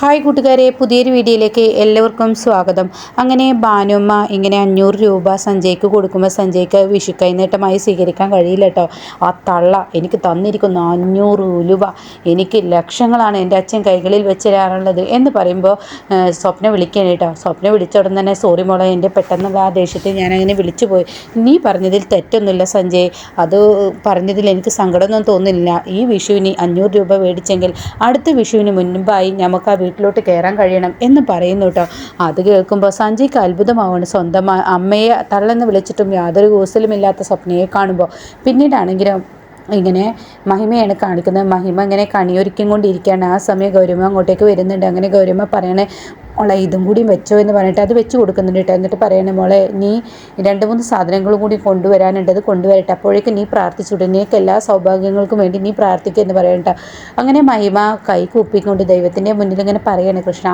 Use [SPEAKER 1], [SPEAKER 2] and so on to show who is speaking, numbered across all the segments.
[SPEAKER 1] Hi കൂട്ടുകാരെ പുതിയൊരു വീഡിയോയിലേക്ക് എല്ലാവർക്കും സ്വാഗതം. അങ്ങനെ ബാനുമ്മ ഇങ്ങനെ അഞ്ഞൂറ് രൂപ സഞ്ജയ്ക്ക് കൊടുക്കുമ്പോൾ സഞ്ജയ്ക്ക് വിഷു കൈനീട്ടമായി സ്വീകരിക്കാൻ കഴിയില്ല കേട്ടോ. ആ തള്ള എനിക്ക് തന്നിരിക്കുന്ന അഞ്ഞൂറ് രൂപ എനിക്ക് ലക്ഷങ്ങളാണ് എന്റെ അച്ഛൻ കൈകളിൽ വെച്ച് തരാറുള്ളത് എന്ന് പറയുമ്പോൾ സ്വപ്ന വിളിക്കുകയാണ് കേട്ടോ. സ്വപ്ന വിളിച്ച ഉടൻ തന്നെ സോറി മോളെ എന്റെ പെട്ടെന്നുള്ള ആ ദേഷ്യത്തിൽ ഞാനങ്ങനെ വിളിച്ചു പോയി. നീ പറഞ്ഞതിൽ തെറ്റൊന്നുമില്ല സഞ്ജയ്. അത് പറഞ്ഞതിൽ എനിക്ക് സങ്കടമൊന്നും തോന്നില്ല ഈ വിഷുവിന് അഞ്ഞൂറ് രൂപ മേടിച്ചെങ്കിൽ അടുത്ത വിഷുവിന് മുൻപായി നമുക്ക് ആ വീട്ടിലോട്ട് കയറാൻ കഴിയണം എന്ന് പറയുന്നു കേട്ടോ. അത് കേൾക്കുമ്പോൾ സഞ്ജയ്ക്ക് അത്ഭുതമാവാണ് സ്വന്തം അമ്മയെ തള്ളെന്ന് വിളിച്ചിട്ടും യാതൊരു കൂസലുമില്ലാത്ത സ്വപ്നയെ കാണുമ്പോൾ പിന്നീടാണെങ്കിലും ഇങ്ങനെ മഹിമയാണ് കാണിക്കുന്നത്. മഹിമ ഇങ്ങനെ കണിയൊരുക്കും കൊണ്ടിരിക്കുകയാണ് ആ സമയം ഗൗരമ അങ്ങോട്ടേക്ക് വരുന്നുണ്ട്. അങ്ങനെ ഗൗരമ പറയണേ മോളെ ഇതും കൂടി വെച്ചോ എന്ന് പറഞ്ഞിട്ട് അത് വെച്ച് കൊടുക്കുന്നുണ്ട് കേട്ടോ. എന്നിട്ട് പറയണേ മോളെ നീ രണ്ട് മൂന്ന് സാധനങ്ങളും കൂടി കൊണ്ടുവരാനുണ്ട്. അത് കൊണ്ടുവരട്ടെ. അപ്പോഴേക്കും നീ പ്രാർത്ഥിച്ചുവിടും നീക്ക് എല്ലാ സൗഭാഗ്യങ്ങൾക്കും വേണ്ടി നീ പ്രാർത്ഥിക്കുക എന്ന് പറയണ്ട അങ്ങനെ മഹിമ കൈ കൂപ്പിക്കൊണ്ട് ദൈവത്തിന്റെ മുന്നിൽ ഇങ്ങനെ പറയണേ കൃഷ്ണ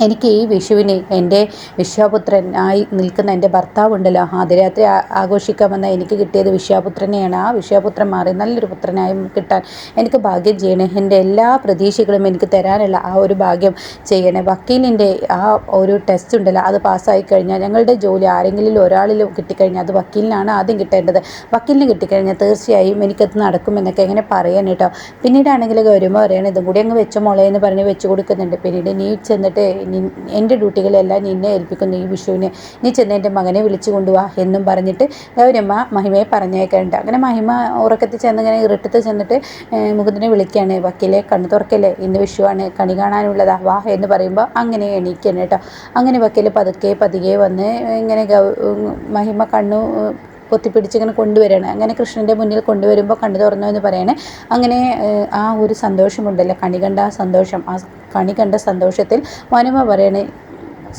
[SPEAKER 1] എനിക്ക് ഈ വിഷുവിന് എന്റെ വിശ്വപുത്രനായി നിൽക്കുന്ന എന്റെ ഭർത്താവുണ്ടല്ലോ. ആദ്യരാത്രി ആഘോഷിക്കാമെന്ന എനിക്ക് കിട്ടിയത് വിശ്വപുത്രനെയാണ്. ആ വിശ്വപുത്രൻ മാറി നല്ലൊരു പുത്രനായി കിട്ടാൻ എനിക്ക് ഭാഗ്യം ചെയ്യണേ. എന്റെ എല്ലാ പ്രതീക്ഷകളും എനിക്ക് തരാനുള്ള ആ ഒരു ഭാഗ്യം ചെയ്യണേ. വക്കീലിന്റെ ആ ഒരു ടെസ്റ്റ് ഉണ്ടല്ലോ അത് പാസ്സായി കഴിഞ്ഞാൽ ഞങ്ങളുടെ ജോലി ആരെങ്കിലും ഒരാളിലും കിട്ടിക്കഴിഞ്ഞാൽ അത് വക്കീലിനാണ് ആദ്യം കിട്ടേണ്ടത്. വക്കീലിന് കിട്ടിക്കഴിഞ്ഞാൽ തീർച്ചയായും എനിക്കത് നടക്കുമെന്നൊക്കെ എങ്ങനെ പറയാൻ കേട്ടോ. പിന്നീടാണെങ്കിൽ വരുമ്പോൾ പറയണം ഇതും കൂടി അങ്ങ് വെച്ച മുളയെന്ന് എന്ന് പറഞ്ഞ് വെച്ച് കൊടുക്കുന്നുണ്ട്. പിന്നീട് നീ ചെന്നിട്ട് എന്റെ ഡ്യൂട്ടികളെല്ലാം നിന്നെ ഏൽപ്പിക്കുന്നു. ഈ വിഷുവിനെ നീ ചെന്ന് എന്റെ മകനെ വിളിച്ചു കൊണ്ടുവാ എന്നും പറഞ്ഞിട്ട് ഗൗരമ്മ മഹിമയെ പറഞ്ഞേക്കുന്നുണ്ട് അങ്ങനെ മഹിമ ഉറക്കത്തിൽ ചെന്ന് ഇങ്ങനെ ഇരുട്ടത്ത് ചെന്നിട്ട് മുകുന്ദനെ വിളിക്കുകയാണ്. വക്കീലെ കണ്ണു തുറക്കല്ലേ? ഇന്ന് വിഷുവാണ്. കണി കാണാനുള്ളതാ. വാ എന്ന് പറയുമ്പോൾ അങ്ങനെ എണീക്കണം കേട്ടോ. അങ്ങനെ വക്കീൽ പതുക്കെ പതുക്കെ വന്ന് ഇങ്ങനെ മഹിമ കണ്ണു പൊത്തിപ്പിടിച്ച് ഇങ്ങനെ കൊണ്ടുവരികയാണ് അങ്ങനെ കൃഷ്ണന്റെ മുന്നിൽ കൊണ്ടുവരുമ്പോൾ കണ്ണു തുറന്നു എന്ന് പറയണേ. അങ്ങനെ ആ ഒരു സന്തോഷമുണ്ടല്ലോ. കണി കണ്ട സന്തോഷം. ആ കണി കണ്ട സന്തോഷത്തിൽ വനുമ പറയണേ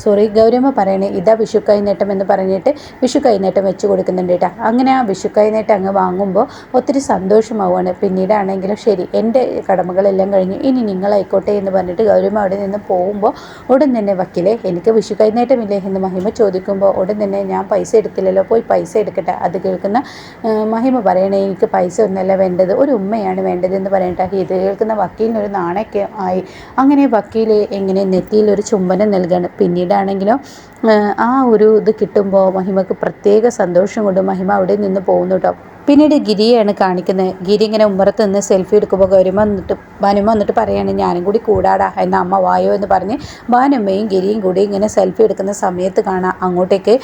[SPEAKER 1] സോറി ഗൗരമ്മ പറയണേ ഇതാ വിഷു കൈനേട്ടം എന്ന് പറഞ്ഞിട്ട് വിഷു കൈനേട്ടം വെച്ച് കൊടുക്കുന്നുണ്ട് കേട്ടോ അങ്ങനെ ആ വിഷു കൈനേട്ടം അങ്ങ് വാങ്ങുമ്പോൾ ഒത്തിരി സന്തോഷമാവുകയാണ് പിന്നീടാണെങ്കിലും ശരി എന്റെ കടമകളെല്ലാം കഴിഞ്ഞു ഇനി നിങ്ങളായിക്കോട്ടെ എന്ന് പറഞ്ഞിട്ട് ഗൗരമ്മ അവിടെ നിന്ന് പോകുമ്പോൾ ഉടൻ തന്നെ വക്കീലെ എനിക്ക് വിഷു കൈനേട്ടമില്ലേ? എന്ന് മഹിമ ചോദിക്കുമ്പോൾ ഉടൻ തന്നെ ഞാൻ പൈസ എടുത്തില്ലല്ലോ പോയി പൈസ എടുക്കട്ടെ. അത് കേൾക്കുന്ന മഹിമ പറയണേ എനിക്ക് പൈസ ഒന്നല്ല വേണ്ടത് ഒരു ഉമ്മയാണ് വേണ്ടത് എന്ന് പറയട്ടെ ഇത് കേൾക്കുന്ന വക്കീലിനൊരു നാണയൊക്കെ ആയി. അങ്ങനെ വക്കീൽ എങ്ങനെ നെറ്റിയിൽ ഒരു ചുംബനം നൽകണം. പിന്നീട് പിന്നീടാണെങ്കിലും ആ ഒരു ഇത് കിട്ടുമ്പോൾ മഹിമക്ക് പ്രത്യേക സന്തോഷം കൊണ്ട് മഹിമ അവിടെ നിന്ന് പോകുന്നു കേട്ടോ പിന്നീട് ഗിരിയാണ് കാണിക്കുന്നത്. ഗിരി ഇങ്ങനെ ഉമ്മറത്ത് നിന്ന് സെൽഫി എടുക്കുമ്പോൾ ഗൗരമ എന്നിട്ട് ഭാനുമ എന്നിട്ട് പറയാണ് ഞാനും കൂടി കൂടാടാ എന്ന അമ്മ വായോ എന്ന് പറഞ്ഞ് ഭാനുമ്മയും ഗിരിയും കൂടി ഇങ്ങനെ സെൽഫി എടുക്കുന്ന സമയത്ത് കാണാം. അങ്ങോട്ടേക്ക്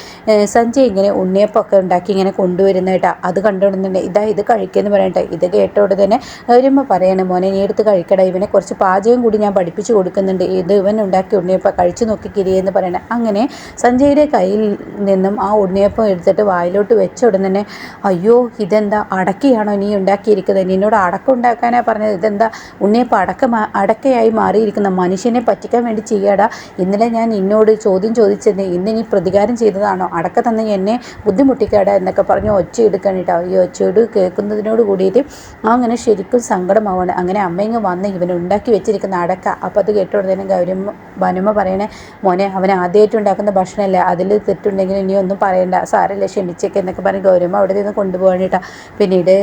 [SPEAKER 1] സഞ്ജയ് ഇങ്ങനെ ഉണ്ണിയപ്പൊക്കെ ഉണ്ടാക്കി ഇങ്ങനെ കൊണ്ടുവരുന്ന കേട്ടാ. അത് കണ്ടുകൊടുന്നുണ്ട് ഇതാ ഇത് കഴിക്കുമെന്ന് പറയട്ടെ ഇത് കേട്ടോട് തന്നെ ഗൗരമ്മ പറയാണ് മോനെ നീ എടുത്ത് കഴിക്കടാ. ഇവനെ കുറച്ച് പാചകം കൂടി ഞാൻ പഠിപ്പിച്ചു കൊടുക്കുന്നുണ്ട്. ഇത് ഇവൻ ഉണ്ടാക്കി ഉണ്ണിയപ്പം കഴിച്ചു നോക്കി ഗിരി എന്ന് പറയണേ. അങ്ങനെ സഞ്ജയുടെ കയ്യിൽ നിന്നും ആ ഉണ്ണിയപ്പം എടുത്തിട്ട് വായിലോട്ട് വെച്ച ഉടൻ തന്നെ അയ്യോ ഇത് ഇതെന്താ അടക്കയാണോ നീ ഉണ്ടാക്കിയിരിക്കുന്നത്? നിന്നോട് അടക്കം ഉണ്ടാക്കാനാണ് പറഞ്ഞത്. ഇതെന്താ ഉണ്ണിയപ്പം അടക്ക അടക്കയായി മാറിയിരിക്കുന്ന മനുഷ്യനെ പറ്റിക്കാൻ വേണ്ടി ചെയ്യാടാ? ഇന്നലെ ഞാൻ നിന്നോട് ചോദ്യം ചോദിച്ചത് ഇന്ന് നീ പ്രതികാരം ചെയ്തതാണോ? അടക്ക തന്നെ എന്നെ ബുദ്ധിമുട്ടിക്കാടാ എന്നൊക്കെ പറഞ്ഞ് ഒച്ച എടുക്കാനിട്ടോ. ഈ ഒച്ചയോട് കേൾക്കുന്നതിനോട് കൂടിയിട്ട് അങ്ങനെ ശരിക്കും സങ്കടമാവാണ്. അങ്ങനെ അമ്മയിങ്ങ് വന്ന് ഇവൻ ഉണ്ടാക്കി വെച്ചിരിക്കുന്ന അടക്ക. അപ്പോൾ അത് കേട്ടോടുന്നതിന് ഗൗരമ്മ വനുമ പറയണേ മോനെ അവൻ ആദ്യമായിട്ട് ഉണ്ടാക്കുന്ന ഭക്ഷണമല്ലേ? അതിൽ തെറ്റുണ്ടെങ്കിൽ ഇനി ഒന്നും പറയണ്ട. സാരല്ലേ ക്ഷമിച്ചേക്ക് എന്നൊക്കെ പറഞ്ഞ് ഗൗരമ്മ അവിടെ നിന്ന് കൊണ്ടുപോകാൻ പിന്നീട്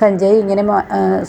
[SPEAKER 1] സഞ്ജയ് ഇങ്ങനെ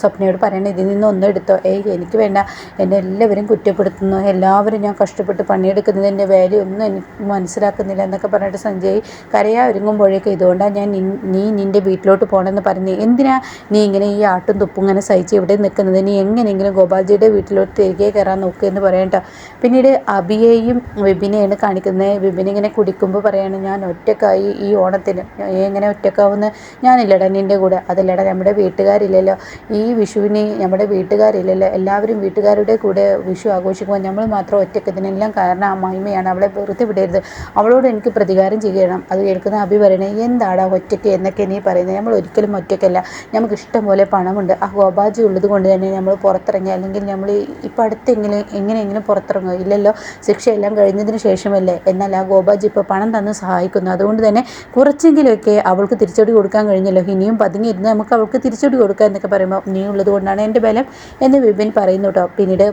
[SPEAKER 1] സ്വപ്നയോട് പറയണേ ഇതിൽ നിന്ന് ഒന്നും എടുത്തോ? ഏയ് എനിക്ക് വേണ്ട. എന്നെ എല്ലാവരും കുറ്റപ്പെടുത്തുന്നു. എല്ലാവരും ഞാൻ കഷ്ടപ്പെട്ട് പണിയെടുക്കുന്നതിന്റെ വാല്യൂ ഒന്നും എനിക്ക് മനസ്സിലാക്കുന്നില്ല എന്നൊക്കെ പറഞ്ഞിട്ട് സഞ്ജയ് കരയാ ഒരുങ്ങുമ്പോഴേക്കും ഇതുകൊണ്ടാണ് ഞാൻ നീ നിന്റെ വീട്ടിലോട്ട് പോകണമെന്ന് പറഞ്ഞു. എന്തിനാ നീ ഇങ്ങനെ ഈ ആട്ടും തുപ്പും ഇങ്ങനെ സഹിച്ച് ഇവിടെ നിൽക്കുന്നത്? നീ എങ്ങനെയെങ്കിലും ഗോപാൽജിയുടെ വീട്ടിലോട്ട് തിരികെ കയറാൻ നോക്കുക എന്ന് പറയണ്ട പിന്നീട് അബിയെയും വിപിനെയാണ് കാണിക്കുന്നത്. വിപിനെ ഇങ്ങനെ കുടിക്കുമ്പോൾ പറയാണ് ഞാൻ ഒറ്റക്കായി ഈ ഓണത്തിന് എങ്ങനെ ഒറ്റക്കാവുന്ന? ഞാനില്ലടാ നിന്റെ കൂടെ. അതല്ലടാ നമ്മുടെ വീട്ടുകാരില്ലല്ലോ. ഈ വിഷുവിന് നമ്മുടെ വീട്ടുകാരില്ലല്ലോ. എല്ലാവരും വീട്ടുകാരുടെ കൂടെ വിഷു ആഘോഷിക്കുമ്പോൾ നമ്മൾ മാത്രം ഒറ്റയ്ക്ക് ഇതിനെല്ലാം കാരണം ആ മഹിമയാണ് അവളെ വെറുതെ വിടരുത്. അവളോട് എനിക്ക് പ്രതികാരം ചെയ്യണം. അത് കേൾക്കുന്ന അഭി പറയണേ എന്താടാ ഒറ്റയ്ക്ക്? എന്നൊക്കെ നീ പറയുന്നത്. നമ്മൾ ഒരിക്കലും ഒറ്റയ്ക്കല്ല. നമുക്ക് ഇഷ്ടം പോലെ പണമുണ്ട്. ആ ഗോപാജി ഉള്ളത് കൊണ്ട് തന്നെ നമ്മൾ പുറത്തിറങ്ങി അല്ലെങ്കിൽ നമ്മൾ ഇപ്പം അടുത്തെങ്കിലും എങ്ങനെയെങ്കിലും പുറത്തിറങ്ങുക. ഇല്ലല്ലോ ശിക്ഷയെല്ലാം കഴിഞ്ഞതിന് ശേഷമല്ലേ? എന്നാൽ ആ ഗോപാജി ഇപ്പോൾ പണം തന്ന് സഹായിക്കുന്നു. അതുകൊണ്ട് തന്നെ കുറച്ചെങ്കിലുമൊക്കെ അവൾക്ക് തിരിച്ചടി കൊടുക്കാൻ കഴിഞ്ഞല്ലോ. ഇനിയും പതുങ്ങിയിരുന്ന് നമുക്ക് അവൾക്ക് തിരിച്ചടി കൊടുക്കുക എന്നൊക്കെ പറയുമ്പോൾ നീ ഉള്ളത് കൊണ്ടാണ് എന്റെ ബലം എന്ന് വിപിൻ പറയുന്നു കേട്ടോ. പിന്നീട്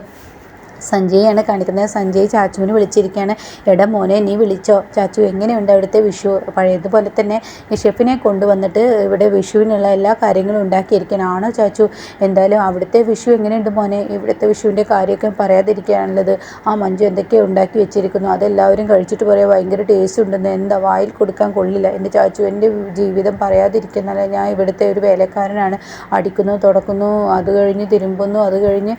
[SPEAKER 1] സഞ്ജയാണ് കാണിക്കുന്നത്. സഞ്ജയ് ചാച്ചുവിനെ വിളിച്ചിരിക്കുകയാണ്. എടാ മോനെ നീ വിളിച്ചോ? ചാച്ചു എങ്ങനെയുണ്ട് അവിടുത്തെ വിഷു? പഴയതുപോലെ തന്നെ ഷെഫിനെ കൊണ്ടുവന്നിട്ട് ഇവിടെ വിഷുവിനുള്ള എല്ലാ കാര്യങ്ങളും ഉണ്ടാക്കിയിരിക്കണം ആണോ ചാച്ചു? എന്തായാലും അവിടുത്തെ വിഷു എങ്ങനെയുണ്ട് മോനെ? ഇവിടുത്തെ വിഷുവിന്റെ കാര്യമൊക്കെ പറയാതിരിക്കുകയാണുള്ളത്. ആ മഞ്ജു എന്തൊക്കെയോ ഉണ്ടാക്കി വെച്ചിരിക്കുന്നു. അതെല്ലാവരും കഴിച്ചിട്ട് പറയാം ഭയങ്കര ടേസ്റ്റ് ഉണ്ടെന്ന്. എന്താ വായിൽ കൊടുക്കാൻ കൊള്ളില്ല എന്റെ ചാച്ചു എന്റെ ജീവിതം പറയാതിരിക്കുന്നല്ല ഞാൻ ഇവിടുത്തെ ഒരു വേലക്കാരനാണ്. അടിക്കുന്നു തുടക്കുന്നു അത് കഴിഞ്ഞ് തിരുമ്പുന്നു അത് കഴിഞ്ഞ്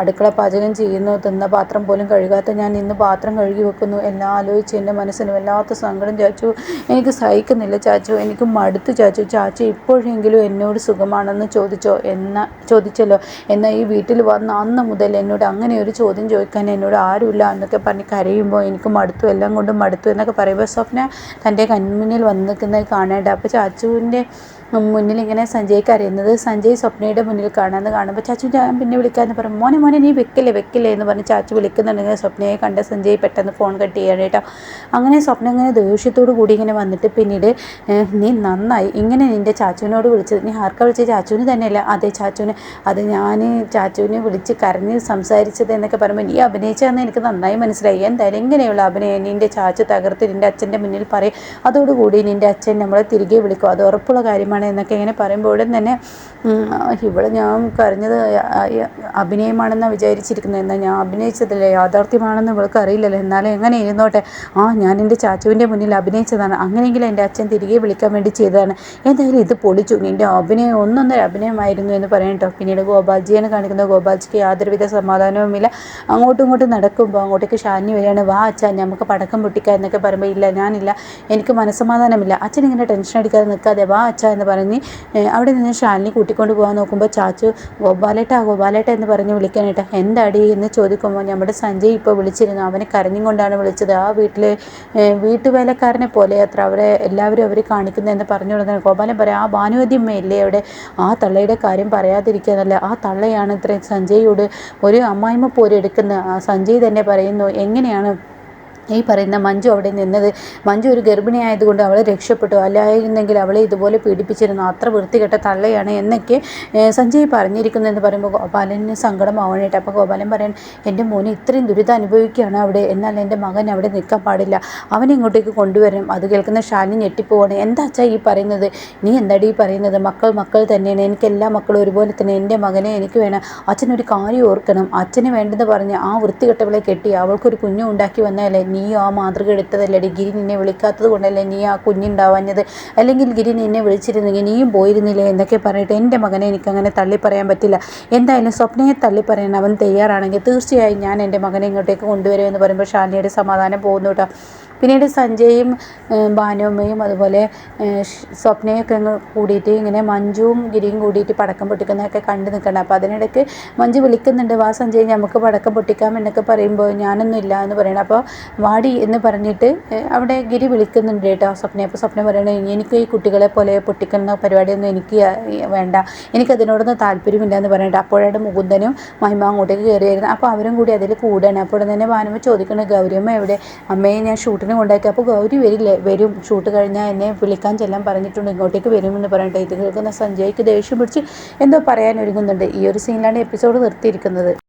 [SPEAKER 1] അടുക്കള പാചകം ചെയ്യുന്നു തിന്ന പാത്രം പോലും കഴുകാത്ത ഞാൻ ഇന്ന് പാത്രം കഴുകി വെക്കുന്നു. എല്ലാം ആലോചിച്ച് എന്റെ മനസ്സിന് വല്ലാത്ത സങ്കടം. ചാച്ചു എനിക്ക് സഹിക്കുന്നില്ല ചാച്ചു. എനിക്ക് മടുത്ത് ചാച്ചു. ചാച്ചു ഇപ്പോഴെങ്കിലും എന്നോട് സുഖമാണെന്ന് ചോദിച്ചോ? എന്ന ചോദിച്ചല്ലോ. എന്നാൽ ഈ വീട്ടിൽ വന്ന അന്ന് മുതൽ എന്നോട് അങ്ങനെ ഒരു ചോദ്യം ചോദിക്കാൻ എന്നോട് ആരുമില്ല എന്നൊക്കെ പറഞ്ഞ് കരയുമ്പോൾ എനിക്ക് മടുത്തു. എല്ലാം കൊണ്ടും മടുത്തു എന്നൊക്കെ പറയുമ്പോൾ സ്വപ്ന തന്റെ കൺമുന്നിൽ വന്ന് നിൽക്കുന്നത് കാണേണ്ട. അപ്പോൾ ചാച്ചുവിന്റെ മുന്നിൽ ഇങ്ങനെ സഞ്ജയ് കരയുന്നത്. സഞ്ജയ് സ്വപ്നയുടെ മുന്നിൽ കാണാമെന്ന് കാണുമ്പോൾ ചാച്ചു ഞാൻ പിന്നെ വിളിക്കാമെന്ന് പറയും മോനെ മോനെ നീ വെക്കില്ലേ വെക്കില്ലേ എന്ന് പറഞ്ഞ് ചാച്ചു വിളിക്കുന്നുണ്ടെങ്കിൽ സ്വപ്നയെ കണ്ട സഞ്ജയ് പെട്ടെന്ന് ഫോൺ കട്ട് ചെയ്യാണ് കേട്ടോ. അങ്ങനെ സ്വപ്നം ഇങ്ങനെ ദേഷ്യത്തോടു കൂടി ഇങ്ങനെ വന്നിട്ട് പിന്നീട് നീ നന്നായി. ഇങ്ങനെ നിന്റെ ചാച്ചുവിനോട് വിളിച്ചത്. നീ ആർക്കാ വിളിച്ചത് ചാച്ചുവിന് തന്നെയല്ല? അതെ ചാച്ചുവിന്. അത് ഞാൻ ചാച്ചുവിനെ വിളിച്ച് കരഞ്ഞ് സംസാരിച്ചത് എന്നൊക്കെ പറയുമ്പോൾ നീ അഭിനയിച്ചതെന്ന് എനിക്ക് നന്നായി മനസ്സിലായി. എന്തായാലും ഇങ്ങനെയുള്ള അഭിനയം നിന്റെ ചാച്ചു തകർത്ത് നിന്റെ അച്ഛന്റെ മുന്നിൽ പറയും. അതോടുകൂടി നിന്റെ അച്ഛൻ നമ്മളെ തിരികെ വിളിക്കും. അത് ഉറപ്പുള്ള കാര്യമാണ്. അഭിനയമാണ് എന്നൊക്കെ ഇങ്ങനെ പറയുമ്പോൾ ഉടൻ തന്നെ ഇവിടെ ഞാൻ കരഞ്ഞത് അഭിനയമാണെന്നാണ് വിചാരിച്ചിരിക്കുന്നത്. എന്നാൽ ഞാൻ അഭിനയിച്ചതല്ലേ യാഥാർത്ഥ്യമാണെന്ന് ഇവൾക്ക് അറിയില്ലല്ലോ. എന്നാലും എങ്ങനെ ഇരുന്നോട്ടെ? ആ ഞാൻ എന്റെ ചാച്ചുവിന്റെ മുന്നിൽ അഭിനയിച്ചതാണ്. അങ്ങനെയെങ്കിലും എന്റെ അച്ഛൻ തിരികെ വിളിക്കാൻ വേണ്ടി ചെയ്തതാണ്. എന്തായാലും ഇത് പൊളിച്ചു. നിന്റെ അഭിനയം ഒന്നൊന്നര അഭിനയമായിരുന്നു എന്ന് പറയട്ടോ പിന്നീട് ഗോപാൽജിയാണ് കാണിക്കുന്ന ഗോപാൽജിക്ക് യാതൊരുവിധ സമാധാനവുമില്ല. അങ്ങോട്ടും ഇങ്ങോട്ടും നടക്കുമ്പോൾ അങ്ങോട്ടേക്ക് ഷാനി വരികയാണ്. വാ അച്ഛൻ നമുക്ക് പടക്കം പൊട്ടിക്കാം എന്നൊക്കെ പറയുമ്പോൾ ഇല്ല ഞാനില്ല. എനിക്ക് മനസ്സമാധാനമില്ല. അച്ഛൻ ഇങ്ങനെ ടെൻഷൻ അടിക്കാതെ നിൽക്കാതെ വാ അച്ഛ എന്ന് പറഞ്ഞ് അവിടെ നിന്ന് ഷാലിനി കൂട്ടിക്കൊണ്ട് പോകാൻ നോക്കുമ്പോൾ ചാച്ചു ഗോപാലേട്ടാ ഗോപാലേട്ട എന്ന് പറഞ്ഞ് വിളിക്കാനായിട്ട് എന്താടി? എന്ന് ചോദിക്കുമ്പോൾ നമ്മുടെ സഞ്ജയ് ഇപ്പോൾ വിളിച്ചിരുന്നു. അവനെ കരഞ്ഞും കൊണ്ടാണ് വിളിച്ചത്. ആ വീട്ടിൽ വീട്ടുവേലക്കാരനെ പോലെ അത്ര അവരെ എല്ലാവരും അവർ കാണിക്കുന്നതെന്ന് പറഞ്ഞു കൊടുക്കുന്നത് ഗോപാലൻ പറയാം ആ ഭാനുവദ്യമ്മയല്ലേ അവിടെ? ആ തള്ളയുടെ കാര്യം പറയാതിരിക്കാനല്ല. ആ തള്ളയാണ് ഇത്രയും സഞ്ജയോട് ഒരു അമ്മായിമ്മ പോരെ എടുക്കുന്ന സഞ്ജയ് തന്നെ പറയുന്നു എങ്ങനെയാണ് ഈ പറയുന്ന മഞ്ജു അവിടെ നിന്നത്. മഞ്ജു ഒരു ഗർഭിണിയായതുകൊണ്ട് അവളെ രക്ഷപ്പെട്ടു. അല്ലായിരുന്നെങ്കിൽ അവളെ ഇതുപോലെ പീഡിപ്പിച്ചിരുന്നു. അത്ര വൃത്തികെട്ട തള്ളയാണ് എന്നൊക്കെ സഞ്ജയ് പറഞ്ഞിരിക്കുന്നു എന്ന് പറയുമ്പോൾ ഗോപാലന് സങ്കടമാവണേട്ട് അപ്പോൾ ഗോപാലൻ പറയാൻ എന്റെ മോന് ഇത്രയും ദുരിതം അനുഭവിക്കുകയാണ് അവിടെ. എന്നാൽ എന്റെ മകൻ അവിടെ നിൽക്കാൻ പാടില്ല. അവനെ ഇങ്ങോട്ടേക്ക് കൊണ്ടുവരും അത് കേൾക്കുന്ന ഷാലി ഞെട്ടിപ്പോവാണ്. എന്താ അച്ഛാ ഈ പറയുന്നത്? നീ എന്താടി ഈ പറയുന്നത്? മക്കൾ മക്കൾ തന്നെയാണ്. എനിക്ക് എല്ലാ മക്കളും ഒരുപോലെ തന്നെ. എന്റെ മകനെ എനിക്ക് വേണം. അച്ഛനൊരു കാര്യം ഓർക്കണം. അച്ഛന് വേണ്ടെന്ന് പറഞ്ഞ് ആ വൃത്തികെട്ടവളെ കെട്ടി അവൾക്കൊരു കുഞ്ഞു ഉണ്ടാക്കി വന്നാലേ ആ മാതൃക എടുത്തതല്ല? ഗിരി നിന്നെ വിളിക്കാത്തത് കൊണ്ടല്ലേ നീ ആ കുഞ്ഞുണ്ടാവാഞ്ഞത്? അല്ലെങ്കിൽ ഗിരി നിന്നെ വിളിച്ചിരുന്നെങ്കിൽ നീയും പോയിരുന്നില്ലേ? എന്നൊക്കെ പറഞ്ഞിട്ട് എന്റെ മകനെ എനിക്കങ്ങനെ തള്ളി പറയാൻ പറ്റില്ല. എന്തായാലും സ്വപ്നയെ തള്ളി പറയാൻ അവൻ തയ്യാറാണെങ്കിൽ തീർച്ചയായും ഞാൻ എന്റെ മകനെ ഇങ്ങോട്ടേക്ക് കൊണ്ടുവരുമെന്ന് പറയുമ്പോൾ ഷാനിയുടെ സമാധാനം പോകുന്നു കേട്ടോ. പിന്നീട് സഞ്ജയും ഭാനുമ്മയും അതുപോലെ സ്വപ്നയൊക്കെ കൂടിയിട്ട് ഇങ്ങനെ മഞ്ജുവും ഗിരിയും കൂടിയിട്ട് പടക്കം പൊട്ടിക്കുന്നതൊക്കെ കണ്ടു നിൽക്കണം അപ്പോൾ അതിനിടയ്ക്ക് മഞ്ജു വിളിക്കുന്നുണ്ട് വാ സഞ്ജയ് നമുക്ക് പടക്കം പൊട്ടിക്കാം എന്നൊക്കെ പറയുമ്പോൾ ഞാനൊന്നും ഇല്ല എന്ന് പറയണം. അപ്പോൾ വാടി എന്ന് പറഞ്ഞിട്ട് അവിടെ ഗിരി വിളിക്കുന്നുണ്ട് കേട്ടോ സ്വപ്ന അപ്പോൾ സ്വപ്ന പറയണേ എനിക്ക് ഈ കുട്ടികളെ പോലെ പൊട്ടിക്കുന്ന പരിപാടിയൊന്നും എനിക്ക് വേണ്ട. എനിക്കതിനോടൊന്നും താല്പര്യമില്ല എന്ന് പറഞ്ഞിട്ട് അപ്പോഴാണ് മുകുന്ദനും മഹിമ അങ്ങോട്ടേക്ക് കയറിയായിരുന്നു. അപ്പോൾ അവരും കൂടി അതിൽ കൂടാണ്. അപ്പോൾ തന്നെ ഭാനുമ്മ ചോദിക്കുന്നത് ഗൗരിയമ്മ എവിടെ? അമ്മയെ ഞാൻ ഷൂട്ടിന് ഷൂട്ടിന് കൊണ്ടാക്കി അപ്പോൾ ഗൗരി വരില്ലേ? വരും. ഷൂട്ട് കഴിഞ്ഞാൽ എന്നെ വിളിക്കാൻ ചെല്ലാൻ പറഞ്ഞിട്ടുണ്ട്. ഇങ്ങോട്ടേക്ക് വരുമെന്ന് പറഞ്ഞിട്ട് ഇത് കേൾക്കുന്ന സഞ്ജയ്ക്ക് ദേഷ്യം പിടിച്ച് എന്തോ പറയാൻ ഒരുങ്ങുന്നുണ്ട് ഈ ഒരു സീനിലാണ് എപ്പിസോഡ് നിർത്തിയിരിക്കുന്നത്.